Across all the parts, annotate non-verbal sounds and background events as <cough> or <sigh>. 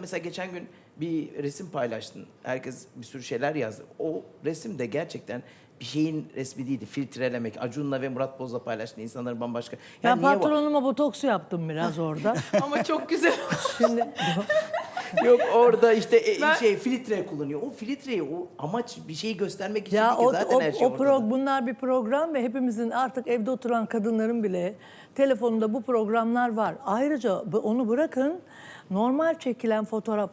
Mesela geçen gün bir resim paylaştın. Herkes bir sürü şeyler yazdı. O resim de gerçekten bir şeyin resmi değildi. Filtrelemek. Acun'la ve Murat Boz'la paylaştın. İnsanların bambaşka. Ben Yani niye var? patronuma botoks yaptım biraz orada. <laughs> Ama çok güzel. Şimdi <laughs> <laughs> Yok orada işte e, Ben- şey filtre kullanıyor. O filtreyi o amaç bir şeyi göstermek için ya değil ki. o, zaten o, her şey o ortada. pro- bunlar bir program ve hepimizin artık evde oturan kadınların bile telefonunda bu programlar var. Ayrıca bu- onu bırakın normal çekilen fotoğraf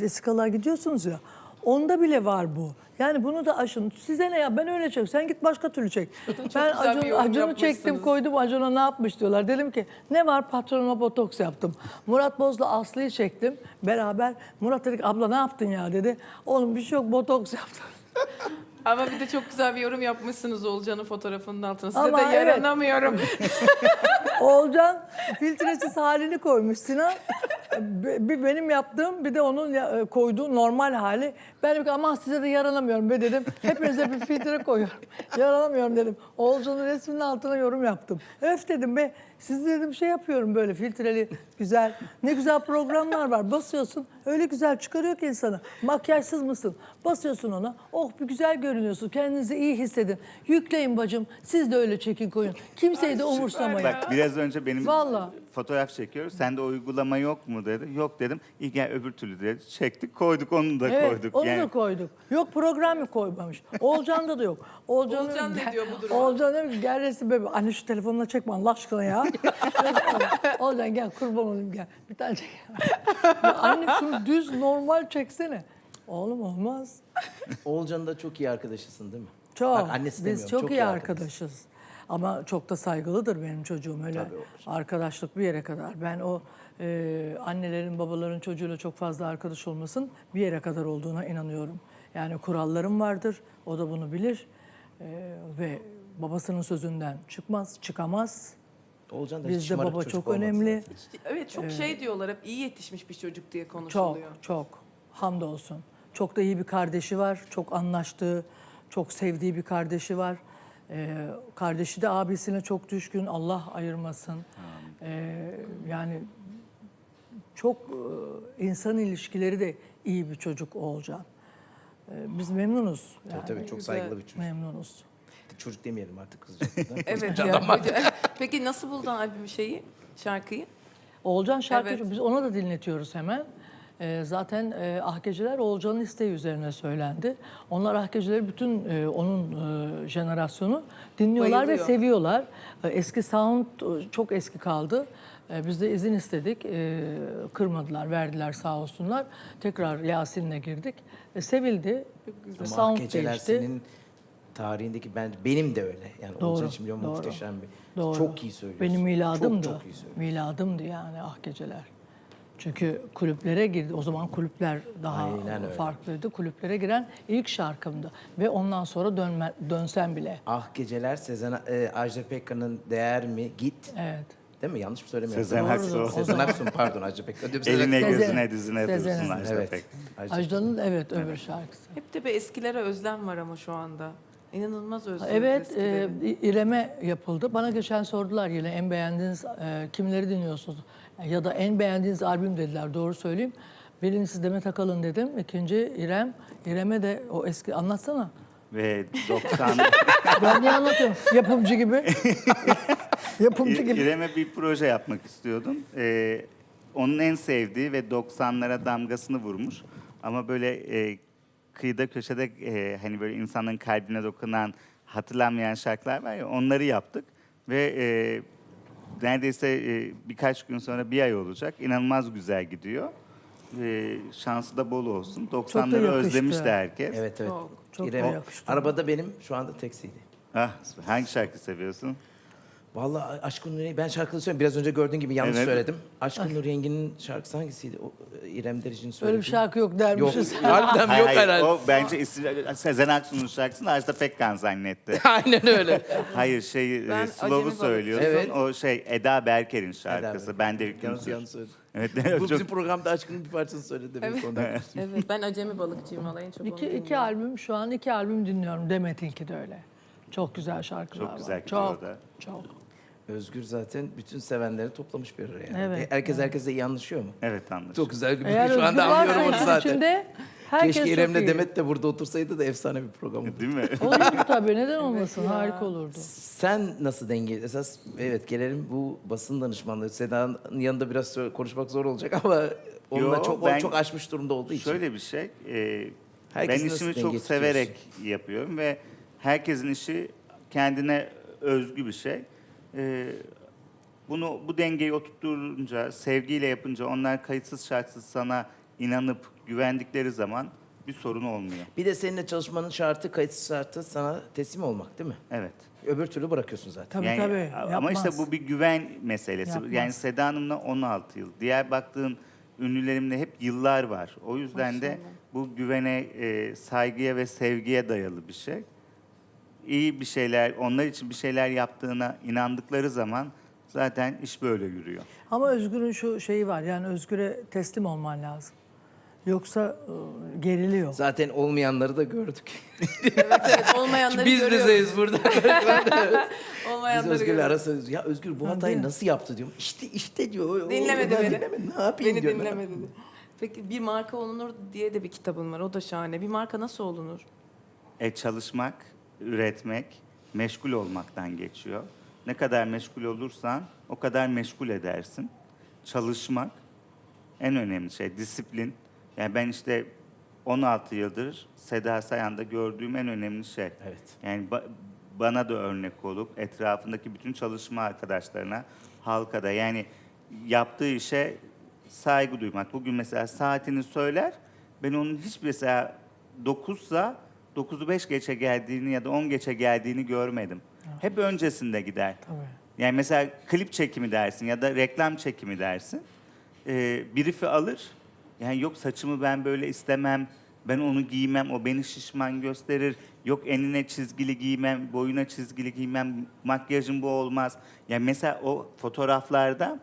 vesikalığa gidiyorsunuz ya onda bile var bu. Yani bunu da aşın. Size ne ya ben öyle çek. Sen git başka türlü çek. <laughs> ben Acun, Acun'u çektim koydum Acun'a ne yapmış diyorlar. Dedim ki ne var patronuma botoks yaptım. Murat Boz'la Aslı'yı çektim beraber. Murat dedi ki abla ne yaptın ya dedi. Oğlum bir şey yok botoks yaptım. <laughs> Ama bir de çok güzel bir yorum yapmışsınız Olcan'ın fotoğrafının altına. Size Ama de evet. yaranamıyorum. <laughs> Oğulcan filtresiz halini koymuş Sinan. Bir benim yaptığım bir de onun e, koyduğu normal hali. Ben dedim aman size de yaranamıyorum be dedim. Hepinize bir filtre koyuyorum. <laughs> Yaranamıyorum dedim. Oğulcan'ın resminin altına yorum yaptım. Öf dedim be siz dedim şey yapıyorum böyle filtreli güzel. Ne güzel programlar var. Basıyorsun öyle güzel çıkarıyor ki insanı. Makyajsız mısın? Basıyorsun ona. Oh bir güzel görünüyorsun. Kendinizi iyi hissedin. Yükleyin bacım. Siz de öyle çekin koyun. Kimseyi de umursamayın. Bak biraz önce benim Vallahi. fotoğraf çekiyoruz. Sende uygulama yok mu dedi. Yok dedim. İyi gel öbür türlü dedi. Çektik koyduk onu da Evet, koyduk. onu yani, da koyduk. Yok program mı koymamış? Olcan'da da yok. <laughs> Olcan, Oğulcan ne diyor bu duruma? Olcan diyor ki gel resim bebe. Anne şu telefonla çekme Allah aşkına ya. <laughs> <laughs> Olcan gel kurban olayım gel. Bir tane çek. Ya anne şunu düz normal çeksene. Oğlum olmaz. Oğulcan'ın da çok iyi arkadaşısın değil mi? Çok. Bak, annesi Biz demiyorum, çok, iyi arkadaş. arkadaşız. Ama çok da saygılıdır benim çocuğum öyle. Tabii, Arkadaşlık bir yere kadar. Ben o e, annelerin babaların çocuğuyla çok fazla arkadaş olmasın bir yere kadar olduğuna inanıyorum. Yani kurallarım vardır. O da bunu bilir. E, ve babasının sözünden çıkmaz, çıkamaz. Da hiç Bizde baba çok önemli. zaten. evet çok şey diyorlar hep iyi yetişmiş bir çocuk diye Çok, konuşuluyor. çok. Hamdolsun. Çok da iyi bir kardeşi var. Çok anlaştığı, çok sevdiği bir kardeşi var. Ee, kardeşi de abisine çok düşkün. Allah ayırmasın. Ee, yani çok e, insan ilişkileri de iyi bir çocuk Oğulcan. Ee, biz memnunuz. Tabii Yani, tabii çok saygılı bir çocuk. Memnunuz. Çocuk demeyelim artık mi? <laughs> Evet. Ya, ya. Peki nasıl buldun albüm şeyi, şarkıyı? Oğulcan şarkı Evet. biz ona da dinletiyoruz hemen. Ee, zaten e, Ah Geceler Oğulcan'ın isteği üzerine söylendi. Onlar Ah Geceleri bütün e, onun e, jenerasyonu dinliyorlar ve Bayılıyor. seviyorlar. E, eski sound e, çok eski kaldı. E, biz de izin istedik. E, kırmadılar, verdiler sağ olsunlar. Tekrar Yasin'le girdik. E, sevildi. Ama Sound geceler değişti. senin tarihindeki ben benim de öyle. Yani Doğru, Oğulcan için biliyorum doğru. muhteşem bir. Doğru. Çok iyi söylüyorsun. Benim miladımdı. Çok çok iyi söylüyorsun. Miladımdı yani ah geceler. Çünkü kulüplere girdi. O zaman kulüpler daha Aynen öyle. farklıydı. Kulüplere giren ilk şarkımdı. Ve ondan sonra dönme, dönsem bile. Ah geceler Sezen e, Ajda Pekkan'ın Değer mi? Git. Evet. Değil mi? Yanlış mı söylemiyorum? Sezen. Aksu. Sezen Aksu pardon Ajda Pekkan. Eline gözüne dizine Sezen dursun. Ajda Evet. Pek. Ajda- Ajda'nın evet öbür şarkısı. Hep de bir eskilere özlem var ama şu anda. İnanılmaz özlem. Evet, e, İrem'e yapıldı. Bana geçen sordular yine en beğendiğiniz e, kimleri dinliyorsunuz? Ya da en beğendiğiniz albüm dediler, doğru söyleyeyim. Birincisi Demet Akalın dedim, ikinci İrem. İrem'e de o eski, anlatsana. Ve 90 <laughs> Ben niye anlatıyorum? Yapımcı gibi. <laughs> Yapımcı gibi. İrem'e bir proje yapmak istiyordum. Ee, onun en sevdiği ve 90'lara damgasını vurmuş. Ama böyle e, kıyıda köşede e, hani böyle insanların kalbine dokunan hatırlanmayan şarkılar var ya onları yaptık. Ve e, neredeyse e, birkaç gün sonra bir ay olacak. İnanılmaz güzel gidiyor. E, şansı da bol olsun. 90'ları yakıştı. özlemiş de herkes. Evet evet. Çok, çok İrem'e- yakıştı. Arabada benim şu anda taksiydi. Ah, hangi şarkı seviyorsun? Vallahi Aşkın Nur ben şarkıyı söyleyeyim. Biraz önce gördüğün gibi yanlış Evet. söyledim. Aşkın Nur Yengi'nin şarkısı hangisiydi? O, e, İrem Derici'nin söylediği. Öyle bir şarkı yok Yok. dermişiz. <laughs> Harbiden Hayır, yok hayır, herhalde. O bence isim- Sezen Aksu'nun şarkısını Ajda Pekkan zannetti. <laughs> Aynen öyle. Hayır şey e, Ben Acemi Slow'u Balık. söylüyorsun. Evet. O şey Eda Berker'in şarkısı. Eda Ben de hükümsüz. yanlış söyledim. Evet, Bu çok bizim programda Aşkın'ın bir parçasını söyledi. Evet. Evet. evet, ben acemi balıkçıyım en çok İki, iki albüm, şu an iki albüm dinliyorum. Demet'inki de öyle. Çok güzel şarkılar Çok var. güzel gidiyor çok, o da. Çok. Özgür zaten bütün sevenleri toplamış bir araya. Yani. Evet, Herkes herkese iyi anlaşıyor mu? Evet anlaşıldı. Çok güzel bir Eğer şu anda Özgür anlıyorum onu varsa işin zaten. içinde herkes Keşke çok İrem'le. Demet de burada otursaydı da efsane bir program olurdu. Değil mi? <laughs> Olurdu tabii neden olmasın harika olurdu. Sen nasıl denge? Esas evet gelelim bu basın danışmanlığı. Seda'nın yanında biraz sö- konuşmak zor olacak ama onunla Yo, çok o ben çok aşmış durumda olduğu için. Şöyle bir şey. e, Herkesi ben nasıl işimi denge çok tutuyorsun? severek yapıyorum ve herkesin işi kendine özgü bir şey. E, bunu bu dengeyi oturtturunca, sevgiyle yapınca, onlar kayıtsız şartsız sana inanıp güvendikleri zaman bir sorun olmuyor. Bir de seninle çalışmanın şartı, kayıtsız şartı sana teslim olmak değil mi? Evet. Öbür türlü bırakıyorsun zaten. Tabii Yani, tabii. Ama yapmaz. işte bu bir güven meselesi. Yapmaz. Yani Seda Hanım'la 16 yıl. Diğer baktığın ünlülerimde hep yıllar var. O yüzden de bu güvene, e, saygıya ve sevgiye dayalı bir şey. İyi bir şeyler, onlar için bir şeyler yaptığına inandıkları zaman zaten iş böyle yürüyor. Ama Özgür'ün şu şeyi var yani Özgür'e teslim olman lazım. Yoksa e, geriliyor. Zaten olmayanları da gördük. <laughs> Evet evet olmayanları Biz görüyoruz. bizeyiz burada. <laughs> Biz Olmayanları Özgür'le görüyoruz. ya Özgür bu hatayı nasıl yaptı diyorum. İşte işte diyor. o- Dinlemedi o- beni. Dinlemedi. Ne yapayım Beni diyorum. dinlemedi. Peki bir marka olunur diye de bir kitabın var. O da şahane. Bir marka nasıl olunur? E çalışmak, üretmek, meşgul olmaktan geçiyor. Ne kadar meşgul olursan o kadar meşgul edersin. Çalışmak en önemli şey, disiplin. Yani ben işte 16 yıldır Seda Sayan'da gördüğüm en önemli şey. Evet. Yani ba- bana da örnek olup etrafındaki bütün çalışma arkadaşlarına, halka da yani yaptığı işe saygı duymak. Bugün mesela saatini söyler, ben onun hiç mesela 9'sa 9'u 5 geçe geldiğini ya da 10 geçe geldiğini görmedim. Hep öncesinde gider. Tabii. Yani mesela klip çekimi dersin ya da reklam çekimi dersin. Ee, brief'i alır. Yani yok saçımı ben böyle istemem. Ben onu giymem. O beni şişman gösterir. Yok enine çizgili giymem. Boyuna çizgili giymem. Makyajım bu olmaz. Yani mesela o fotoğraflarda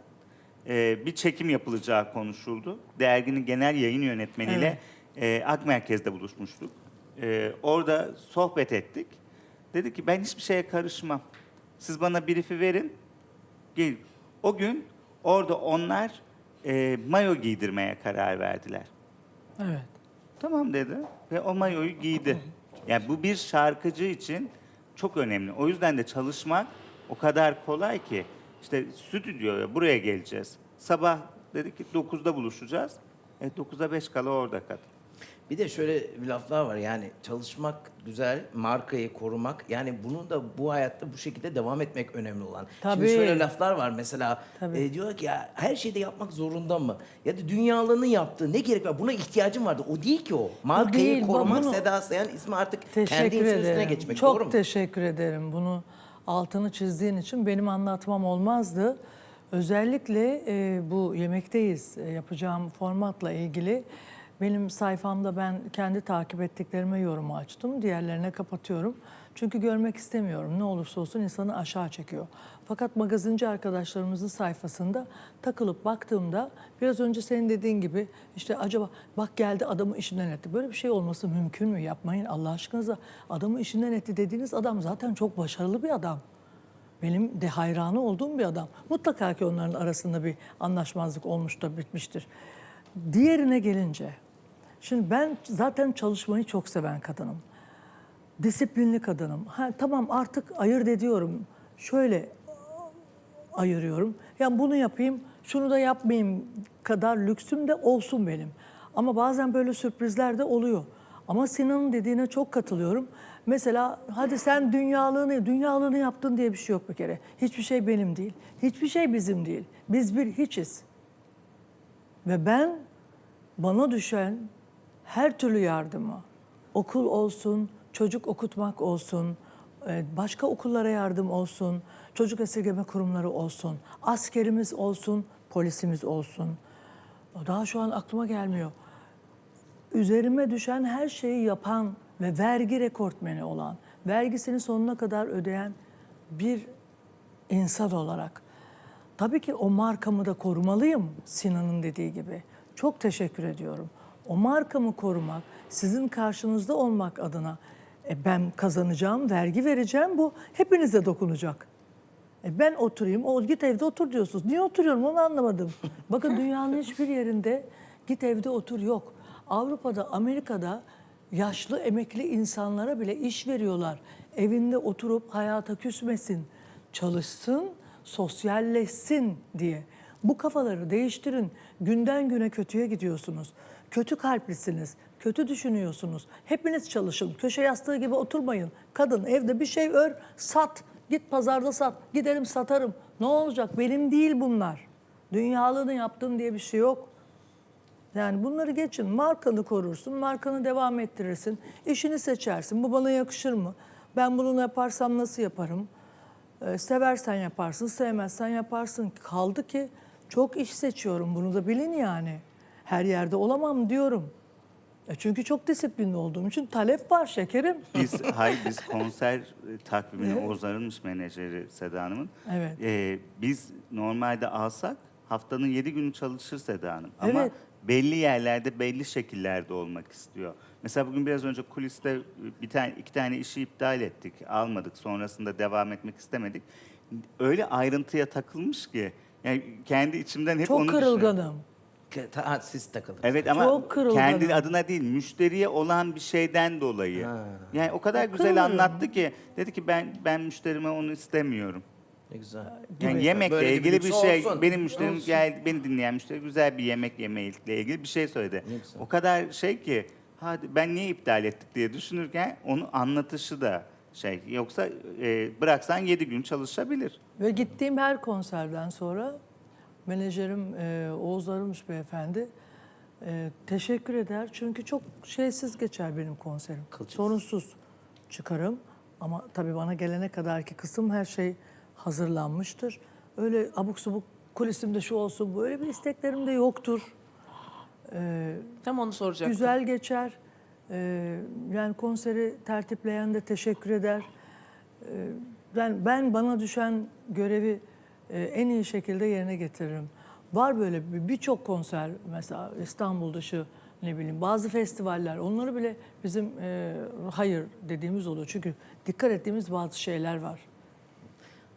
e, bir çekim yapılacağı konuşuldu. Derginin genel yayın yönetmeniyle e, Ak Merkez'de buluşmuştuk. E, orada sohbet ettik. Dedi ki ben hiçbir şeye karışmam. Siz bana brief'i verin. Gel. O gün orada onlar e, mayo giydirmeye karar verdiler. Evet. Tamam dedi ve o mayoyu giydi. Yani bu bir şarkıcı için çok önemli. O yüzden de çalışmak o kadar kolay ki. İşte stüdyoya buraya geleceğiz. Sabah dedik ki 9'da buluşacağız. E 9'a 5 kala orada kadın. Bir de şöyle bir laflar var yani çalışmak güzel, markayı korumak. Yani bunu da bu hayatta bu şekilde devam etmek önemli olan. Tabii. Şimdi şöyle laflar var mesela Tabii. e, diyor ki ya her şeyde yapmak zorunda mı? Ya da dünyalığını yaptığı ne gerek var? Buna ihtiyacım vardı. O değil ki o. Markayı değil, korumak bunu- Seda Sayan ismi artık kendi Teşekkür ismin üstüne geçmek. Çok doğru mu? teşekkür ederim. Bunu altını çizdiğin için benim anlatmam olmazdı. Özellikle e, bu yemekteyiz e, yapacağım formatla ilgili benim sayfamda ben kendi takip ettiklerime yorumu açtım. Diğerlerine kapatıyorum. Çünkü görmek istemiyorum. Ne olursa olsun insanı aşağı çekiyor. Fakat magazinci arkadaşlarımızın sayfasında takılıp baktığımda biraz önce senin dediğin gibi işte acaba bak geldi adamı işinden etti. Böyle bir şey olması mümkün mü? Yapmayın Allah aşkınıza. Adamı işinden etti dediğiniz adam zaten çok başarılı bir adam. Benim de hayranı olduğum bir adam. Mutlaka ki onların arasında bir anlaşmazlık olmuş da bitmiştir. Diğerine gelince, şimdi ben zaten çalışmayı çok seven kadınım. Disiplinli kadınım. Ha, tamam artık ayırt ediyorum. Şöyle ayırıyorum. Yani bunu yapayım, şunu da yapmayayım kadar lüksüm de olsun benim. Ama bazen böyle sürprizler de oluyor. Ama Sinan'ın dediğine çok katılıyorum. Mesela hadi sen dünyalığını, dünyalığını yaptın diye bir şey yok bir kere. Hiçbir şey benim değil. Hiçbir şey bizim değil. Biz bir hiçiz. Ve ben bana düşen her türlü yardımı, okul olsun, çocuk okutmak olsun, e, başka okullara yardım olsun, çocuk esirgeme kurumları olsun, askerimiz olsun, polisimiz olsun. Daha şu an aklıma gelmiyor. Üzerime düşen her şeyi yapan ve vergi rekortmeni olan, vergisini sonuna kadar ödeyen bir insan olarak tabii ki o markamı da korumalıyım Sinan'ın dediği gibi. Çok teşekkür ediyorum. O markamı korumak, sizin karşınızda olmak adına e, ben kazanacağım, vergi vereceğim bu hepinize dokunacak. E ben oturayım, o git evde otur diyorsunuz. Niye oturuyorum onu anlamadım. Bakın <laughs> dünyanın hiçbir yerinde git evde otur yok. Avrupa'da, Amerika'da yaşlı emekli insanlara bile iş veriyorlar. Evinde oturup hayata küsmesin, çalışsın, sosyalleşsin diye. Bu kafaları değiştirin. Günden güne kötüye gidiyorsunuz. Kötü kalplisiniz, kötü düşünüyorsunuz. Hepiniz çalışın. Köşe yastığı gibi oturmayın. Kadın evde bir şey ör, sat. Git pazarda sat. Giderim satarım. Ne olacak? Benim değil bunlar. Dünyalığını yaptın diye bir şey yok. Yani bunları geçin. Markanı korursun, markanı devam ettirirsin. işini seçersin. Bu bana yakışır mı? Ben bunu yaparsam nasıl yaparım? Ee, seversen yaparsın, sevmezsen yaparsın. Kaldı ki çok iş seçiyorum. Bunu da bilin yani. Her yerde olamam diyorum. E çünkü çok disiplinli olduğum için talep var şekerim. Biz hayır biz konser takvimini <laughs> Oğuz Arınmış menajeri Seda Hanım'ın. Evet. Ee, biz normalde alsak haftanın yedi günü çalışır Seda Hanım. Ama Evet. belli yerlerde belli şekillerde olmak istiyor. Mesela bugün biraz önce kuliste bir tane iki tane işi iptal ettik. Almadık. Sonrasında devam etmek istemedik. Öyle ayrıntıya takılmış ki yani kendi içimden hep Çok onu düşünüyorum. kırılganım. Ke- ta- ha, siz takılın. Evet ama Çok kendi adına değil, müşteriye olan bir şeyden dolayı. Yani o kadar güzel kırılırım. anlattı ki dedi ki ben ben müşterime onu istemiyorum. Ne güzel. Yani yemekle Böyle bir ilgili bir lüks şey, olsun. benim müşterim Olsun. geldi, beni dinleyen müşteri güzel bir yemek yemekle ilgili bir şey söyledi. Ne güzel. O kadar şey ki, hadi ben niye iptal ettik diye düşünürken onu anlatışı da şey. Yoksa e, bıraksan yedi gün çalışabilir. Ve gittiğim her konserden sonra menajerim e, Oğuz Arımış beyefendi e, teşekkür eder. Çünkü çok şeysiz geçer benim konserim. Kılçıksız. Sorunsuz çıkarım. Ama tabii bana gelene kadarki kısım her şey hazırlanmıştır. Öyle abuk subuk kulisimde şu olsun böyle bir isteklerim de yoktur. Tam onu soracaktım. Güzel geçer. Ee, yani konseri tertipleyen de teşekkür eder. Ee, ben, ben bana düşen görevi e, en iyi şekilde yerine getiririm. Var böyle bir- birçok konser mesela İstanbul dışı ne bileyim bazı festivaller onları bile bizim e, hayır dediğimiz oluyor. Çünkü dikkat ettiğimiz bazı şeyler var.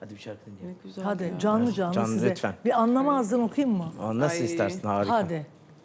Hadi bir şarkı dinleyelim. Hadi canlı canlı, Canlı size. lütfen. Bir anlamazdan okuyayım mı? Aa, nasıl Ay. istersin harika. Hadi.